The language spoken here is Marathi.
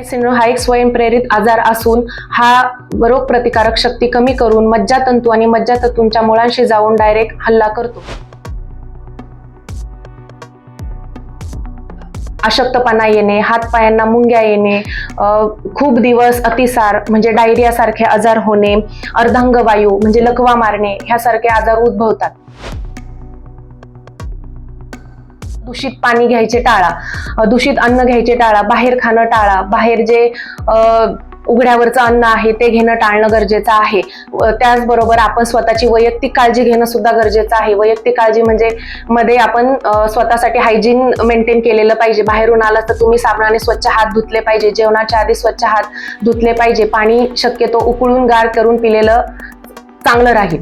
सिंड्रोम हा एक स्वयंप्रेरित आजार असून हा रोग प्रतिकारक शक्ती कमी करून मज्जातंतू आणि मज्जातंतूंच्या मुळांशी जाऊन डायरेक्ट हल्ला करतो. अशक्तपणा येणे हातपायांना मुंग्या येणे खूप दिवस अतिसार म्हणजे डायरिया सारखे आजार होणे अर्धांगवायू म्हणजे लकवा मारणे ह्यासारखे आजार उद्भवतात. दूषित पाणी घ्यायचे टाळा दूषित अन्न घ्यायचे टाळा बाहेर खाणं टाळा बाहेर जे उघड्यावरचं अन्न आहे ते घेणं टाळणं गरजेचं आहे. व त्याचबरोबर आपण स्वतःची वैयक्तिक काळजी घेणं सुद्धा गरजेचं आहे. वैयक्तिक काळजी म्हणजे मध्ये आपण स्वतःसाठी हायजीन मेंटेन केलेलं पाहिजे. बाहेरून आलं तर तुम्ही साबणाने स्वच्छ हात धुतले पाहिजे. जेवणाच्या आधी स्वच्छ हात धुतले पाहिजे. पाणी शक्यतो उकळून गार करून पिलेलं चांगलं राहील.